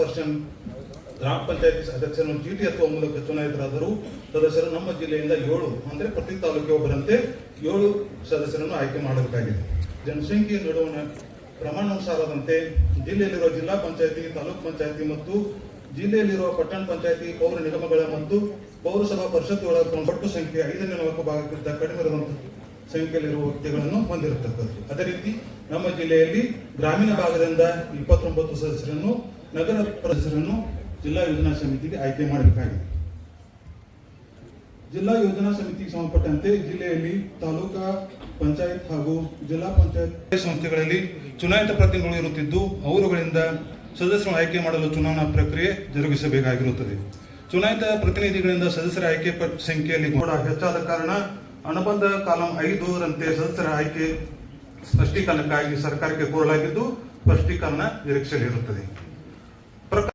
Percent ಗ್ರಾಮ ಪಂಚಾಯತಿ ಸದಸ್ಯರನ್ನು ಚೀಟಿ ಎತ್ತುವ ಮೂಲಕ ಚುನಾಯಿತರಾದರೂ ಸದಸ್ಯರು ನಮ್ಮ ಜಿಲ್ಲೆಯಿಂದ ಏಳು, ಅಂದರೆ ಪ್ರತಿ ತಾಲೂಕಿಗೆ ಒಬ್ಬರಂತೆ ಏಳು ಸದಸ್ಯರನ್ನು ಆಯ್ಕೆ ಮಾಡಬೇಕಾಗಿದೆ. ಜನಸಂಖ್ಯೆ ನಡುವಣ ಪ್ರಮಾಣಾನುಸಾರದಂತೆ ಜಿಲ್ಲೆಯಲ್ಲಿರುವ ಜಿಲ್ಲಾ ಪಂಚಾಯತಿ, ತಾಲೂಕು ಪಂಚಾಯತಿ ಮತ್ತು ಜಿಲ್ಲೆಯಲ್ಲಿರುವ ಪಟ್ಟಣ ಪಂಚಾಯತಿ, ಪೌರ ನಿಗಮಗಳ ಮತ್ತು ಪೌರಸಭಾ ಪರಿಷತ್ತುಗಳ ಒಟ್ಟು ಸಂಖ್ಯೆ ಐದನೇ ನಾಲ್ಕು ಭಾಗಕ್ಕಿಂತ ಕಡಿಮೆ ಇರುವಂತಹ ಸಂಖ್ಯೆಯಲ್ಲಿರುವ ವ್ಯಕ್ತಿಗಳನ್ನು ಹೊಂದಿರತಕ್ಕದ್ದು ಅದೇ ರೀತಿ ನಮ್ಮ ಜಿಲ್ಲೆಯಲ್ಲಿ ಗ್ರಾಮೀಣ ಭಾಗದಿಂದ ಇಪ್ಪತ್ತೊಂಬತ್ತು ಸದಸ್ಯರನ್ನು, ನಗರ ಸದಸ್ಯರನ್ನು ಜಿಲ್ಲಾ ಯೋಜನಾ ಸಮಿತಿಗೆ ಆಯ್ಕೆ ಮಾಡಬೇಕಾಗಿದೆ. ಜಿಲ್ಲಾ ಯೋಜನಾ ಸಮಿತಿಗೆ ಸಂಬಂಧಪಟ್ಟಂತೆ ಜಿಲ್ಲೆಯಲ್ಲಿ ತಾಲೂಕಾ ಪಂಚಾಯತ್ ಹಾಗೂ ಜಿಲ್ಲಾ ಪಂಚಾಯತ್ ಸಂಸ್ಥೆಗಳಲ್ಲಿ ಚುನಾಯಿತ ಪ್ರತಿನಿಧಿಗಳು ಇರುತ್ತಿದ್ದು, ಅವರುಗಳಿಂದ ಸದಸ್ಯರನ್ನು ಆಯ್ಕೆ ಮಾಡಲು ಚುನಾವಣಾ ಪ್ರಕ್ರಿಯೆ ಜರುಗಿಸಬೇಕಾಗಿರುತ್ತದೆ. ಚುನಾಯಿತ ಪ್ರತಿನಿಧಿಗಳಿಂದ ಸದಸ್ಯರ ಆಯ್ಕೆ ಸಂಖ್ಯೆಯಲ್ಲಿ ಕೂಡ ಹೆಚ್ಚಾದ ಕಾರಣ ಅನುಬಂಧ ಕಾಲಂ ಐದರಂತೆ ಸದಸ್ಯರ ಆಯ್ಕೆ ಸ್ಪಷ್ಟೀಕರಣಕ್ಕಾಗಿ ಸರ್ಕಾರಕ್ಕೆ ಕೋರಲಾಗಿದ್ದು ಸ್ಪಷ್ಟೀಕರಣ ನಿರೀಕ್ಷೆಯಲ್ಲಿರುತ್ತದೆ.